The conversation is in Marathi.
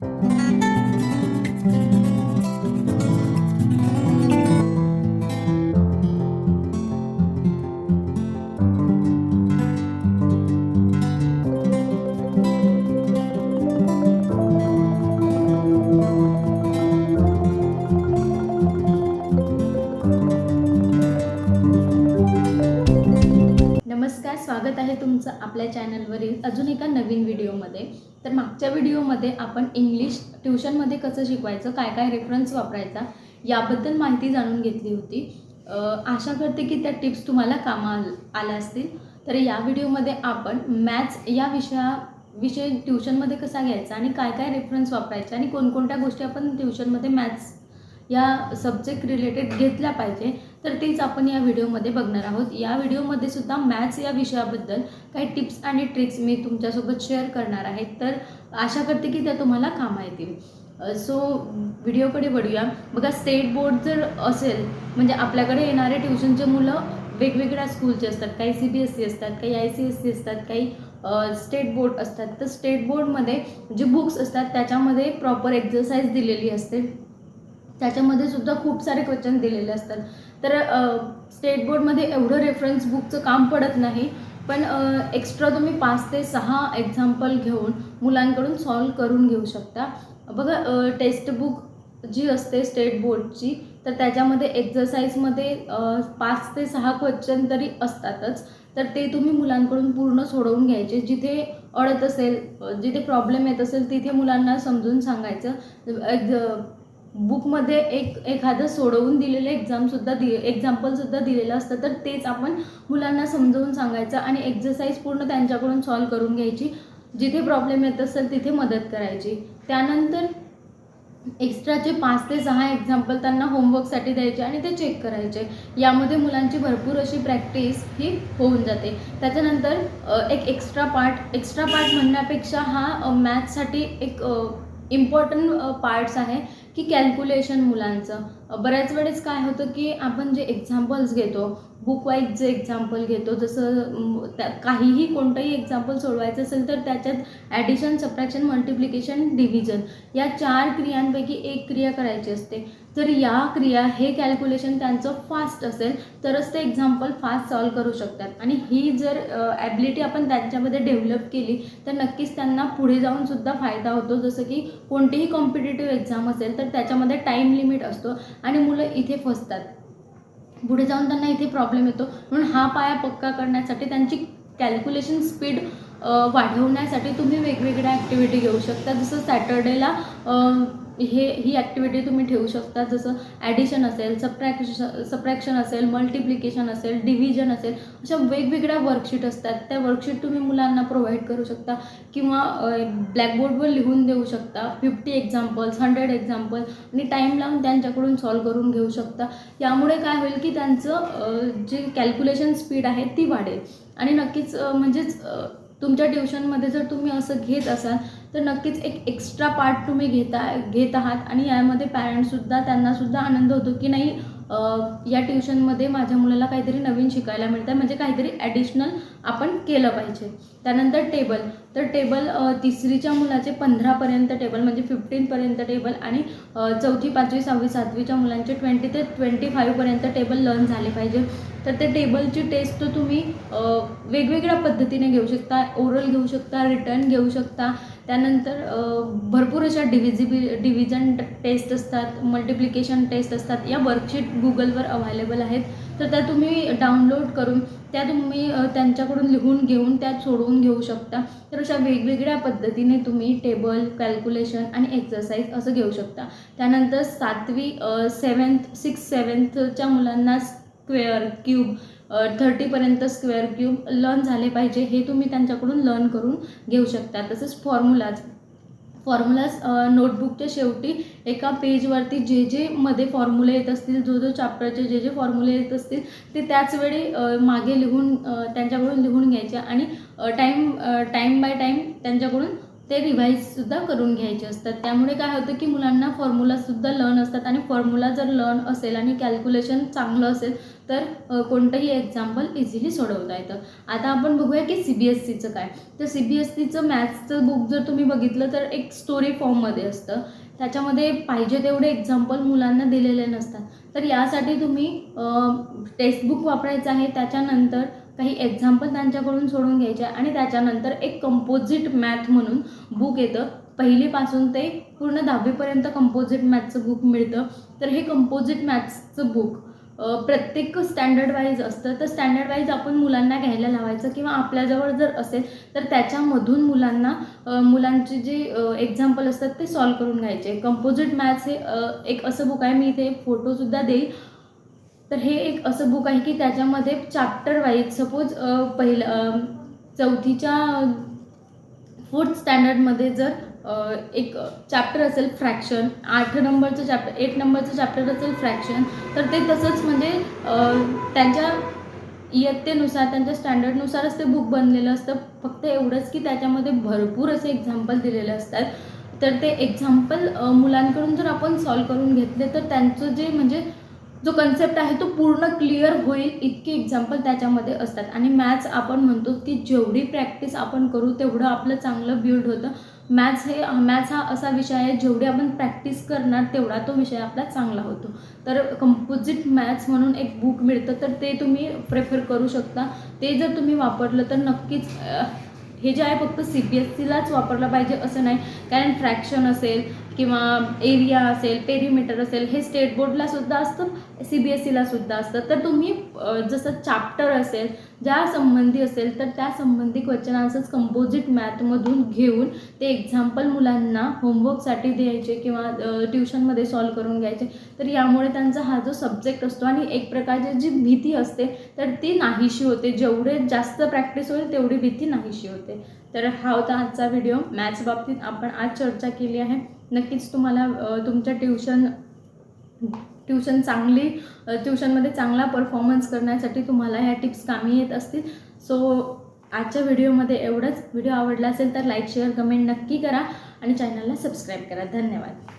Thank you. आपल्या चॅनलवरील अजून एका नवीन व्हिडिओमध्ये. तर मागच्या व्हिडिओमध्ये आपण इंग्लिश ट्युशनमध्ये कसं शिकवायचं काय काय रेफरन्स वापरायचा याबद्दल माहिती जाणून घेतली होती. आशा करते की त्या टिप्स तुम्हाला कामा आल्या असतील. तर या व्हिडिओमध्ये आपण मॅथ्स या विषया विषय ट्युशनमध्ये कसा घ्यायचा आणि काय काय रेफरन्स वापरायचा आणि कोणकोणत्या गोष्टी आपण ट्युशनमध्ये मॅथ्स या सब्जेक्ट रिलेटेड घेतल्या पाहिजे तर तेच आपण या व्हिडिओमध्ये बघणार आहोत. या व्हिडिओमध्ये सुद्धा मॅथ्स या विषयाबद्दल काही टिप्स आणि ट्रिक्स मी तुमच्यासोबत शेअर करणार आहे. तर आशा करते की त्या तुम्हाला कामा येतील. सो व्हिडिओकडे वळूया. बघा स्टेट बोर्ड जर असेल म्हणजे आपल्याकडे येणारे ट्युशनचे मुलं वेगवेगळ्या स्कूलचे असतात. काही सी बी एस सी असतात काही आय सी एस सी असतात काही स्टेट बोर्ड असतात. तर स्टेट बोर्डमध्ये जे बुक्स असतात त्याच्यामध्ये प्रॉपर एक्झरसाइज दिलेली असते. त्याच्यामध्ये सुद्धा खूप सारे क्वेश्चन दिलेले असतात. तर स्टेट बोर्डमध्ये एवढं रेफरन्स बुकचं काम पडत नाही पण एक्स्ट्रा तुम्ही पाच ते सहा एक्झाम्पल घेऊन मुलांकडून सॉल्व करून घेऊ शकता. बघा टेक्स्ट बुक जी असते स्टेट बोर्डची तर त्याच्यामध्ये एक्झरसाईजमध्ये पाच ते सहा क्वेश्चन तरी असतातच. तर ते तुम्ही मुलांकडून पूर्ण सोडवून घ्यायचे. जिथे अडत असेल जिथे प्रॉब्लेम येत असेल तिथे मुलांना समजून सांगायचं. एक्झ- बुकमध्ये एक एखादं सोडवून दिलेलं एक्झामसुद्धा दि एक्झाम्पलसुद्धा दिलेलं असतं तर तेच आपण मुलांना समजावून सांगायचं आणि एक्झरसाईज पूर्ण त्यांच्याकडून सॉल्व करून घ्यायची. जिथे प्रॉब्लेम येत असेल तिथे मदत करायची. त्यानंतर एक्स्ट्राचे पाच ते सहा एक्झाम्पल त्यांना होमवर्कसाठी द्यायचे आणि ते चेक करायचे. यामध्ये मुलांची भरपूर अशी प्रॅक्टिस ही होऊन जाते. त्याच्यानंतर एक एक्स्ट्रा पार्ट एक्स्ट्रा पार्ट म्हणण्यापेक्षा हा मॅथ्ससाठी एक इम्पॉर्टंट पार्ट्स आहे. की कॅल्क्युलेशन मुलांचं. बऱ्याच वेळेस काय होतं की आपण जे एक्झाम्पल्स घेतो बुक वाईज जे एक्झाम्पल घेतो जसं त्या काहीही कोणतंही एक्झाम्पल सोडवायचं असेल तर त्याच्यात ॲडिशन सप्रॅक्शन मल्टिप्लिकेशन डिव्हिजन या चार क्रियांपैकी एक क्रिया करायची असते. जर या क्रिया हे कॅल्क्युलेशन त्यांचं फास्ट असेल तरच ते एक्झाम्पल फास्ट सॉल्व करू शकतात. आणि ही जर ॲबिलिटी आपण त्यांच्यामध्ये डेव्हलप केली तर नक्कीच त्यांना पुढे जाऊनसुद्धा फायदा होतो. जसं की कोणतीही कॉम्पिटेटिव्ह एक्झाम असेल तर त्याच्यामध्ये टाईम लिमिट असतो आणि मुलं इथे फसतात. पुढे जाऊन त्यांना इथे प्रॉब्लेम येतो. म्हणून हा पाया पक्का करण्यासाठी त्यांची कॅल्क्युलेशन स्पीड वाढवण्यासाठी तुम्ही वेगवेगळ्या ॲक्टिव्हिटी घेऊ शकता. जसं सॅटर्डेला हे ही ॲक्टिव्हिटी तुम्ही ठेवू शकता. जसं ॲडिशन असेल सबट्रॅक्श सबट्रॅक्शन असेल मल्टिप्लिकेशन असेल डिव्हिजन असेल अशा वेगवेगळ्या वर्कशीट असतात. त्या वर्कशीट तुम्ही मुलांना प्रोव्हाइड करू शकता. किंवा ब्लॅकबोर्डवर लिहून देऊ शकता. फिफ्टी एक्झाम्पल्स हंड्रेड एक्झाम्पल आणि टाईम लावून त्यांच्याकडून सॉल्व करून घेऊ शकता. यामुळे काय होईल की त्यांचं जे कॅल्क्युलेशन स्पीड आहे ती वाढेल. आणि नक्कीच म्हणजेच तुमच्या ट्युशनमध्ये जर तुम्ही असं घेत असाल तर नक्कीच एक एक्स्ट्रा पार्ट तुम्ही घेता घेत आहात. आणि यामध्ये पॅरेंट्ससुद्धा त्यांनासुद्धा आनंद होतो की नाही या ट्युशनमध्ये माझ्या मुलाला काहीतरी नवीन शिकायला मिळतं म्हणजे काहीतरी ॲडिशनल आपण केलं पाहिजे. त्यानंतर टेबल तर टेबल तिसरीच्या मुलाचे पंधरापर्यंत टेबल म्हणजे फिफ्टीनपर्यंत टेबल आणि चौथी पाचवी सहावी सातवीच्या मुलांचे ट्वेंटी ते ट्वेंटी फाईव्हपर्यंत टेबल लर्न झाले पाहिजे. तर ते टेबलची टेस्ट तुम्ही वेगवेगळ्या पद्धतीने घेऊ शकता. ओरल घेऊ शकता रिटर्न घेऊ शकता. त्यानंतर भरपूर अशा डिव्हिजिबि डिव्हिजन टेस्ट असतात मल्टिप्लिकेशन टेस्ट असतात. या वर्कशीट गुगलवर अवेलेबल आहेत. तर त्या तुम्ही डाउनलोड करून त्या तुम्ही त्यांच्याकडून लिहून घेऊन त्या सोडवून घेऊ शकता. तर अशा वेगवेगळ्या पद्धतीने तुम्ही टेबल कॅल्क्युलेशन आणि एक्सरसाइज असं घेऊ शकता. त्यानंतर सातवी सेवन्थ सिक्स सेवन्थच्या मुलांना स्क्वेअर क्यूब थर्टीपर्यंत स्क्वेअर क्यूब लर्न झाले पाहिजे. हे तुम्ही त्यांच्याकडून लर्न करून घेऊ शकता. तसेच फॉर्म्युलाज फॉर्म्युलाज नोटबुकच्या शेवटी एका पेजवरती जे जे मध्ये फॉर्म्युले येत असतील जो जो चॅप्टरचे जे जे फॉर्म्युले येत असतील ते त्याच वेळी मागे लिहून त्यांच्याकडून लिहून घ्यायचे आणि टाईम टाईम बाय टाईम त्यांच्याकडून ते रिवाईजसुद्धा करून घ्यायचे असतात. त्यामुळे काय होतं की मुलांना फॉर्म्युलासुद्धा लर्न असतात आणि फॉर्म्युला जर लर्न असेल आणि कॅल्क्युलेशन चांगलं असेल तर कोणतंही एक्झाम्पल इझिली सोडवता येतं. आता आपण बघूया की सी बी एस सीचं काय. तर सी बी एस सीचं मॅथ्सचं बुक जर तुम्ही बघितलं तर एक स्टोरी फॉर्ममध्ये असतं. त्याच्यामध्ये पाहिजे तेवढे एक्झाम्पल मुलांना दिलेले नसतात. तर यासाठी तुम्ही टेक्स्टबुक वापरायचं आहे. त्याच्यानंतर काही एक्झाम्पल त्यांच्याकडून सोडून घ्यायचे आणि त्याच्यानंतर एक कंपोजिट मॅथ म्हणून बुक येतं. पहिलीपासून ते पूर्ण दहावीपर्यंत कंपोजिट मॅथचं बुक मिळतं. तर हे कंपोजिट मॅथ्सचं बुक प्रत्येक स्टँडर्ड वाईज असतं. तर स्टँडर्ड वाईज आपण मुलांना घ्यायला लावायचं किंवा आपल्याजवळ जर असेल तर त्याच्यामधून मुलांना मुलांचे जे एक्झाम्पल असतात ते सॉल्व करून घ्यायचे. कंपोजिट मॅथ्स हे एक असं बुक आहे. मी इथे फोटोसुद्धा देईल. तर हे एक असं बुक आहे की त्याच्यामध्ये चॅप्टर वाईज सपोज पहिलं चौथीच्या फोर्थ स्टँडर्डमध्ये जर एक चॅप्टर असेल फ्रॅक्शन आठ नंबरचं चॅप्टर एट नंबरचं चॅप्टर असेल फ्रॅक्शन तर ते तसंच म्हणजे त्यांच्या इयत्तेनुसार त्यांच्या स्टँडर्डनुसारच ते बुक बनलेलं असतं. फक्त एवढंच की त्याच्यामध्ये भरपूर असे एक्झाम्पल दिलेले असतात. तर ते एक्झाम्पल मुलांकडून जर आपण सॉल्व करून घेतले तर त्यांचं जे म्हणजे जो कन्सेप्ट आहे तो पूर्ण क्लिअर होईल इतके एक्झाम्पल त्याच्यामध्ये असतात. आणि मॅथ्स आपण म्हणतो की जेवढी प्रॅक्टिस आपण करू तेवढं आपलं चांगलं बिल्ड होतं. मॅथ्स हे मॅथ्स हा असा विषय आहे जेवढी आपण प्रॅक्टिस करणार तेवढा तो विषय आपला चांगला होतो. तर कंपोजिट मॅथ्स म्हणून एक बुक मिळतं तर ते तुम्ही प्रेफर करू शकता. ते जर तुम्ही वापरलं तर नक्कीच हे जे आहे फक्त सी बी एस सीलाच वापरलं पाहिजे असं नाही. कारण फ्रॅक्शन असेल किंवा एरिया असेल पेरीमीटर असेल हे स्टेट बोर्डला सुद्धा असतं सी बी एस सीला सुद्धा असतं. तर तुम्ही जसं चॅप्टर असेल ज्या संबंधी असेल तर त्या संबंधी क्वेश्चन आन्सर्स कंपोजिट मॅथमधून घेऊन ते एक्झाम्पल मुलांना होमवर्कसाठी द्यायचे किंवा ट्युशनमध्ये सॉल्व करून घ्यायचे. तर यामुळे त्यांचा हा जो सब्जेक्ट असतो आणि एक प्रकारची जी भीती असते तर ती नाहीशी होते. जेवढे जास्त प्रॅक्टिस होईल तेवढी भीती नाहीशी होते. तर हा होता आजचा व्हिडिओ मॅथ्स बाबतीत आपण आज चर्चा केली आहे. नक्कीच तुम्हाला तुमच्या ट्युशन ट्युशन चांगली ट्युशनमध्ये चांगला परफॉर्मन्स करण्यासाठी तुम्हाला ह्या टिप्स कामी येत असतील. सो आजच्या व्हिडिओमध्ये एवढंच. व्हिडिओ आवडला असेल तर लाईक शेअर कमेंट नक्की करा आणि चॅनलला सबस्क्राईब करा. धन्यवाद.